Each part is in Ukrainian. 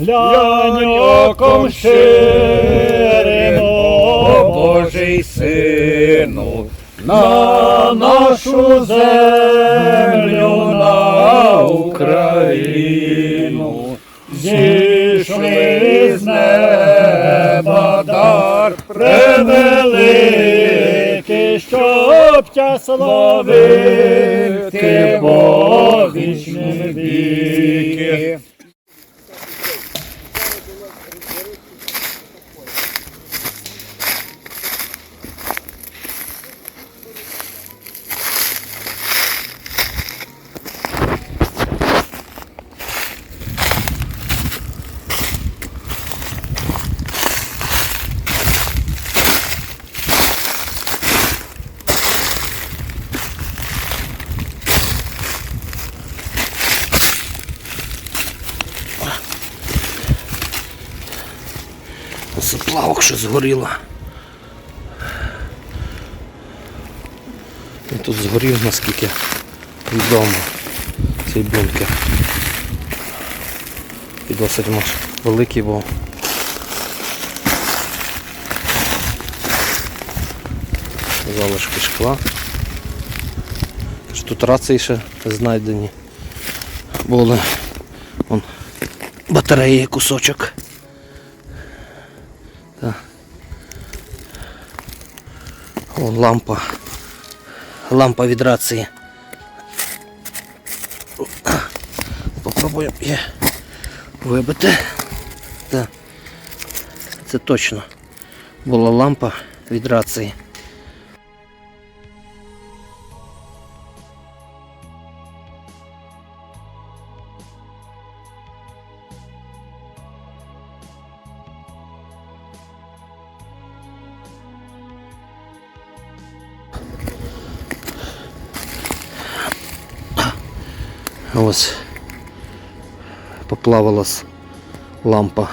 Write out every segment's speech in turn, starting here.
Глянь щирим, Божий сину, на нашу землю, на Україну, зійшли з неба дар превеликий, щоб тя славити во вічні віки. Що згоріло. Він тут згорів, наскільки відомо цей бункер. І досить наш великий був. Залишки шкла. Тут рації ще знайдені були. Вон батареї кусочок. Вон лампа. Лампа від рації. Попробуємо її вибити. Це точно була лампа від рації. Ось поплавалась лампа.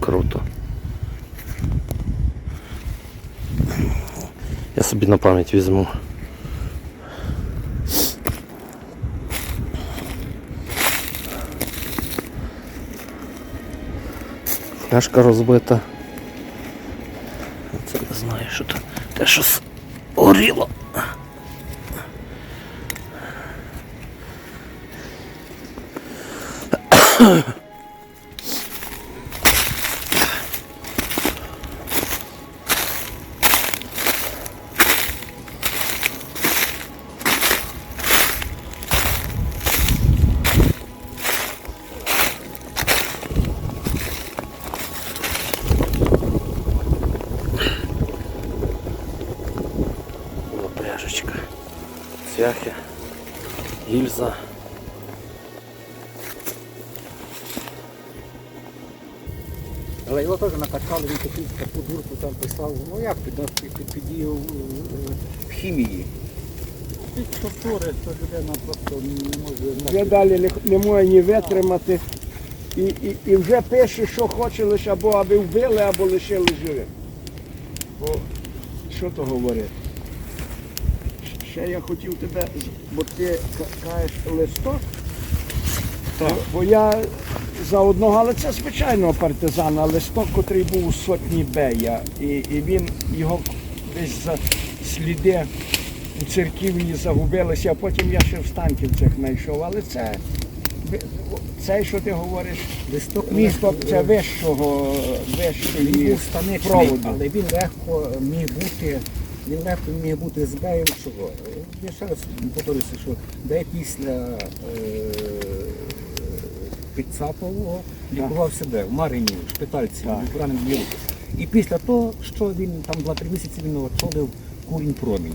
Круто. Я собі на пам'ять візьму. Фляжка розбита. Це не знаю, що то. Те що горіло. Цвяхи. Гільза. Але його теж накачали, він такий таку дурку там писав, ну як під, під, під, під дією е, в хімії. Під структури, то людина просто не може. Вже далі не, не може ні витримати. І, і, і вже пише, що хоче лише або аби вбили, або лишили живим. Бо що то говорити? Ще я хотів тебе, бо ти ка- кажеш листок. Бо, бо я за одного, але це звичайного партизана, листок, котрий був у сотні Бея. І, і він його десь за сліди у церківні загубилися, а потім я ще в Станківцях знайшов. Але це цей, що ти говориш, Листок місто це вищого, він вищої був станичний, проводу. але він легко міг бути, він легко міг бути з Беєм чого. Я ще раз повторюся, що Бей після е, Підцапового лікувався де? В Марині, в шпитальці, в поранений руки. І після того, що він там два-три місяці він очолив курінь промінь.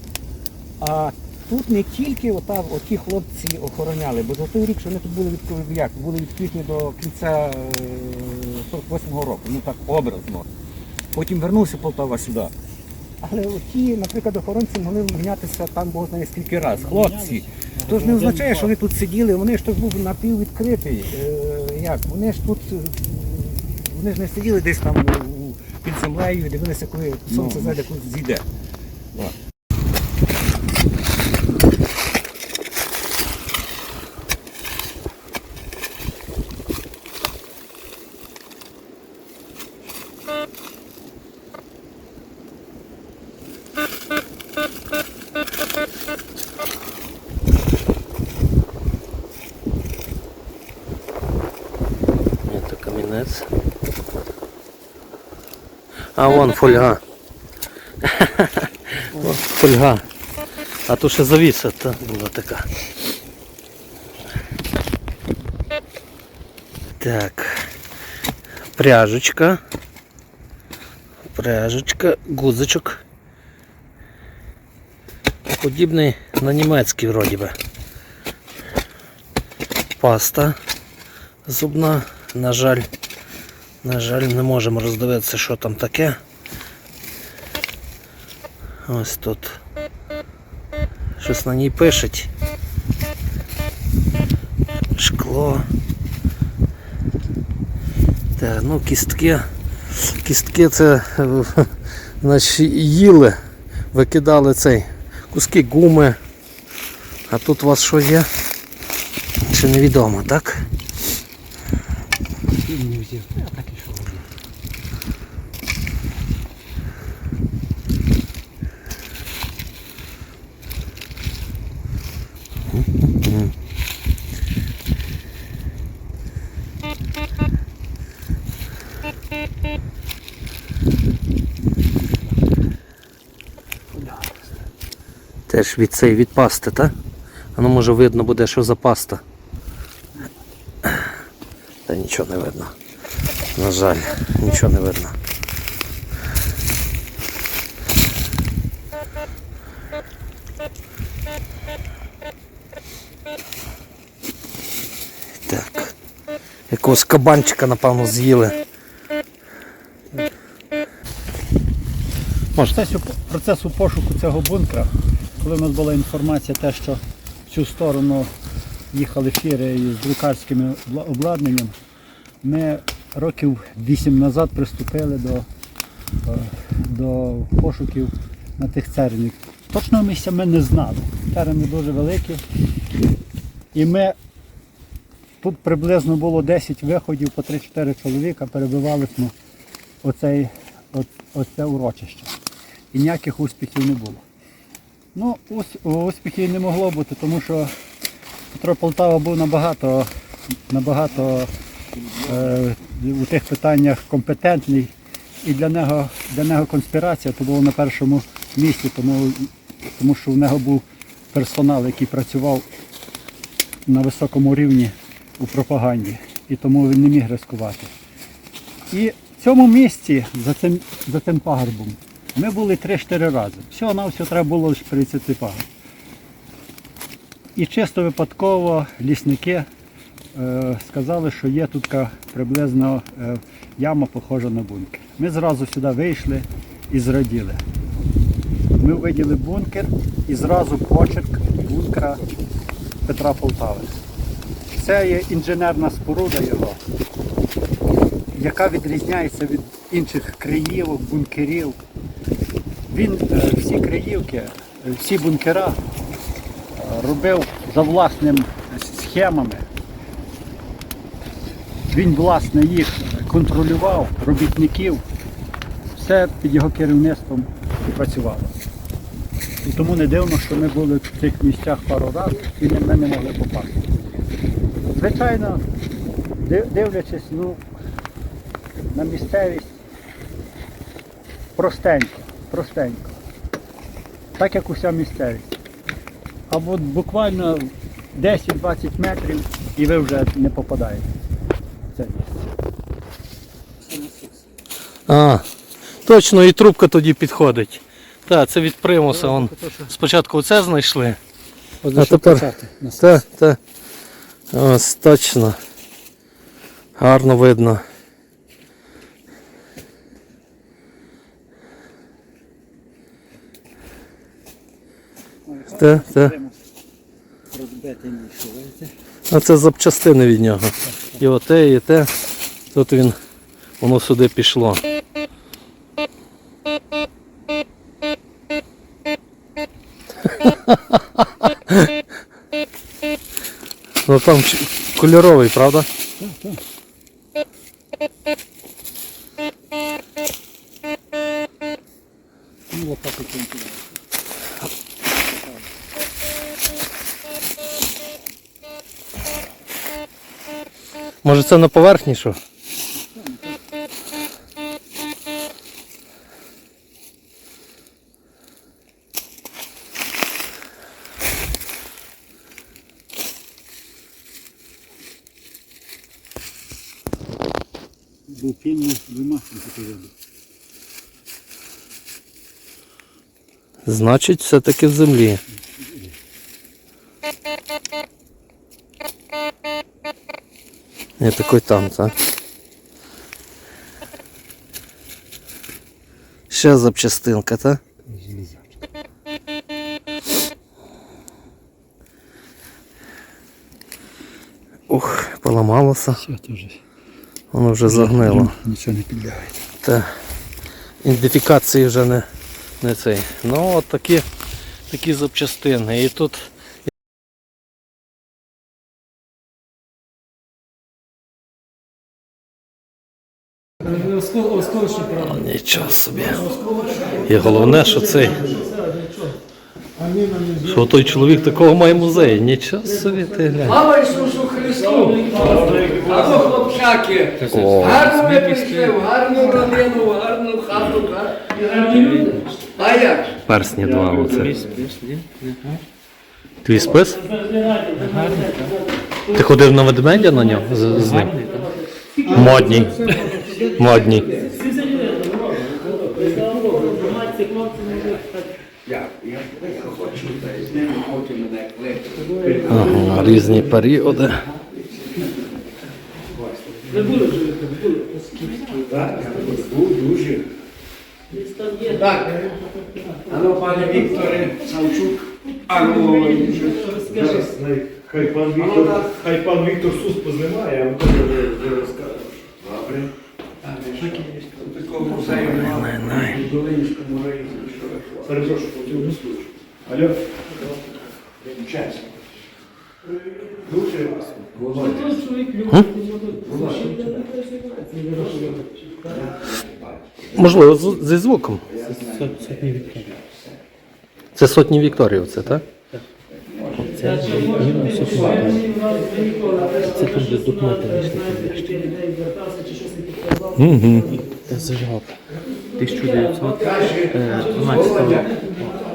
А тут не тільки ота, оті хлопці охороняли, бо за той рік, що вони тут були від, як, були від квітня до кінця е, 48-го року, ну так образно. Потім вернувся Полтава сюди. Але ті, наприклад, охоронці могли мінятися там Бог знає скільки разів. Хлопці, то ж не означає, що вони тут сиділи, вони ж тут був напіввідкритий. Е, як? Вони ж тут, е, вони ж не сиділи десь там під землею дивилися, коли сонце зайде, коли зійде. то камінець. А вон фольга. Вон фольга. А то ще завіса та була така. Так. Пряжечка. Пряжечка, гудзичок. Подібний на німецький вроді би. Паста зубна. На жаль, На жаль, не можемо роздивитися, що там таке. Ось тут. Щось на ній пишуть. Шкло. Так, ну кістки. Кістки це значить, їли, викидали цей куски гуми. А тут у вас що є? Чи невідомо, так? Теж від цей від пасти, так? А ну може видно буде, що за паста. Нічого не видно. На жаль, нічого не видно. Так. Якогось кабанчика, напевно, з'їли. Процесу, процесу пошуку цього бункера, коли в нас була інформація, те, що в цю сторону їхали фіри із друкарським обла- обладнанням, ми років вісім назад приступили до, е, до пошуків на тих цернів. Точного місця ми не знали. Терени дуже великі. І ми тут приблизно було 10 виходів по 3-4 чоловіка, перебивались ми оцей, от, оце урочище. І ніяких успіхів не було. Ну, успіхів не могло бути, тому що Петро Полтава був набагато, набагато у тих питаннях компетентний. І для нього, для нього конспірація то було на першому місці, тому, тому що в нього був персонал, який працював на високому рівні у пропаганді. І тому він не міг ризикувати. І в цьому місці, за цим, за цим пагорбом, ми були 3-4 рази. Всього на все треба було лише перейти цей пагорб. І чисто випадково лісники е, сказали, що є тут приблизно е, яма похожа на бункер. Ми зразу сюди вийшли і зраділи. Ми виділи бункер і зразу почерк бункера Петра Полтави. Це є інженерна споруда його, яка відрізняється від інших криївок, бункерів. Він е, всі криївки, е, всі бункера е, робив за власним схемами. Він власне їх контролював, робітників, все під його керівництвом і працювало. І тому не дивно, що ми були в цих місцях пару разів і ми не могли попасти. Звичайно, дивлячись ну, на місцевість простенько, простенько. Так як уся місцевість. А от буквально 10-20 метрів і ви вже не попадаєте в це місце. А, точно, і трубка тоді підходить. Так, це від примуса. Он. Спочатку оце знайшли. А тепер. Так, так. Ось точно. Гарно видно. Так, так. А це запчастини від нього. І оте, і те. Тут він, воно сюди пішло. Ну там кольоровий, правда? Ну. Може це на поверхні що? Значить, все-таки в землі. Не такий там, так? Ще запчастинка, так? Ух, поламалося. Воно вже загнило. нічого не підлягає. Та ідентифікації вже не, не цей. Ну от такі, такі запчастини. І тут Нічого собі. І головне, що цей. Що той чоловік такого має музей. Нічого собі ти глянь. Слава Ісусу Христу! А то хлопчаки! Гарно ви прийшли, в гарну родину, гарну хату, га- гарні люди. А як? ж? персні два оце. Твій спис? Ти ходив на ведмедя на нього з, з ним? Модній. Модній. Я, я, я хочу, та й з ним хочу мене кликати. Ага, різні періоди. Так, був дуже. Так, а ну, пане Вікторе Савчук, а ну, Хай пан Віктор, хай пан Віктор Сус познімає, а теж вже вже розкаже. добре. Такому музею немає. У Долинському районі. Перепрошую, по цьому случаю. Алло, Чесно. Дуже Володя. Можливо, з- зі звуком. Це сотні Вікторів, це, так? Це там, де документи вийшли. Зажав. 1912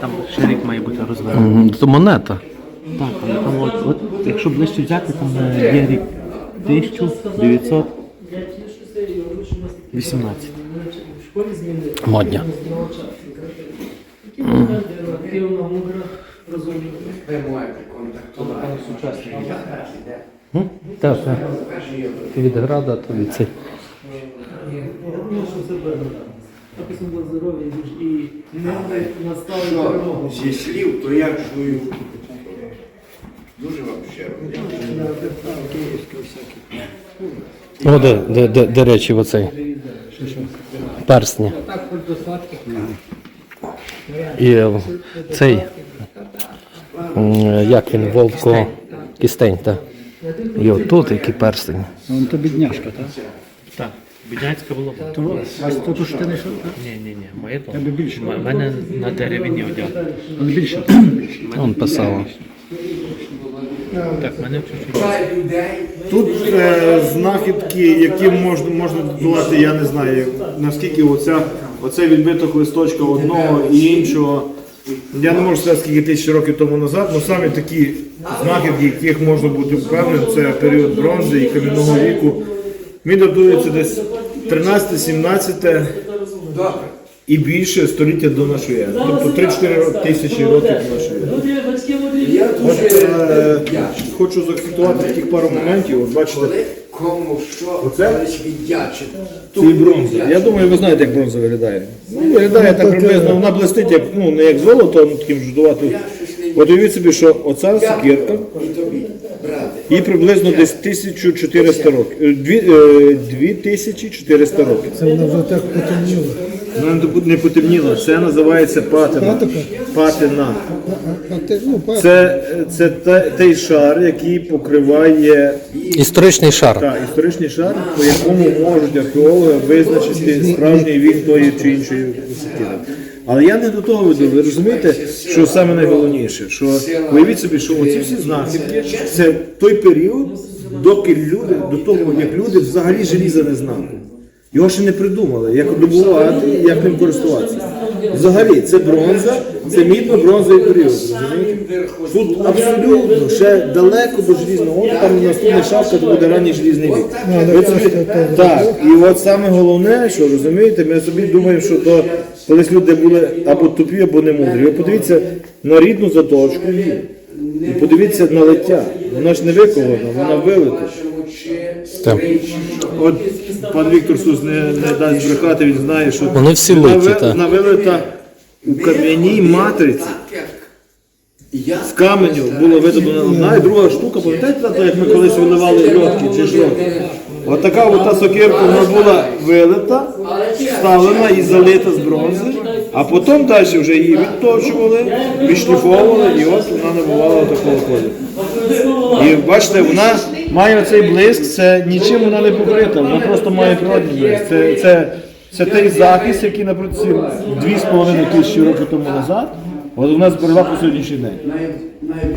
там ще рік має бути розвернений. Це монета. Так, але там от, от, якщо ближче взяти, там е, є рік 1918. Модня. Ви. Так, так. Від града, то від цей. Що, зі слів, то я чую. Дуже вам щиро дякую. О, де, де, де, де речі оцей? Персні. І е, цей. м, Як він, Волко Кістень, так. І отут який перстень. Вон то бідняшка, так? Так, Бідняцька було. То, а то, то що ти не так? Ні, ні, ні, моє то. Тебе більше. У мене на дереві не одяг. Он більше. Он писав. Тут е, знахідки, які можна, можна додати, я не знаю, наскільки оця, оцей відбиток листочка одного і іншого. Я не можу сказати, скільки тисяч років тому назад, але саме такі знахідки, яких можна бути впевненим, це період бронзи і кам'яного віку. Він датується десь 13-17 і більше століття до нашої ери. Тобто 3-4 тисячі років до нашої ери. Я От е, вдячний. хочу зафіксувати таких пару моментів. От бачите, Коли кому що Оце? хтось віддячить. Це бронза. Я думаю, ви знаєте, як бронза виглядає. Ну, виглядає так приблизно, вона блистить, як, ну, не як золото, ну таким ждуватим. Я щось не От уявіть собі, що оця сокирка, їй приблизно десь 1400 років. е, дві- е, 2400 років. Це вона вже так потемніла. Вона не- не потемніла, це називається патина. Патина. Це, це той шар, який покриває Історичний шар. та, історичний шар, по якому можуть археологи визначити справжній вік тої чи іншої сокири. Але я не до того веду. Ви розумієте, що саме найголовніше, що уявіть собі, що оці всі знахідки це той період, доки люди, до того, як люди взагалі желіза не знали. Його ще не придумали, як добувати, як ним користуватися. Взагалі, це бронза, це мідно-бронзовий період. Розумієте? Тут абсолютно ще далеко до желізного От там наступний шапка, то буде ранній желізний вік. Ви Так, і от саме головне, що розумієте, ми собі думаємо, що то колись люди були або тупі, або не мудрі. Ви подивіться на рідну заточку і подивіться на лиття. Вона ж не викована, вона вилита. Так. От пан Віктор Сус не, не дасть брехати, він знає, що Вони всі литі, так. вона вилита у кам'яній матриці. З каменю було видобана одна і друга штука, пам'ятаєте, як ми колись виливали льотки чи жлотки? От така от та сокирка вона була вилита, вставлена і залита з бронзи, а потім далі вже її відточували, відшліфовували, і от вона набувала такого кольору. І бачите, вона має оцей блиск, це нічим вона не покрита, вона просто має природний блиск. Це, це, це той захист, який на протязі 2,5 тисячі років тому назад, от вона зберегла по сьогоднішній день.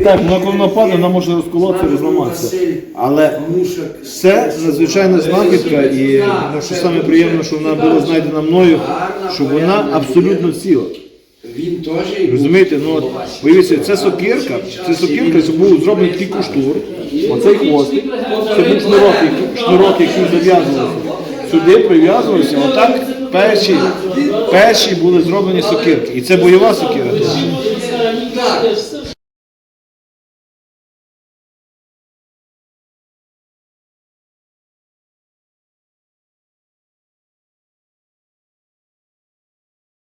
Так, вона коли вона вона може розколотися розламатися. Але це надзвичайна знахідка, і ну, що саме приємно, що вона була знайдена мною, що вона абсолютно ціла. Розумієте, ну от уявіться, це сокирка, це сокирка, це був зроблений такий куштур, оцей хвостик, це був шнурок, який, шнурок, який зав'язувався. Сюди прив'язувався, отак перші, перші були зроблені сокирки. І це бойова сокира.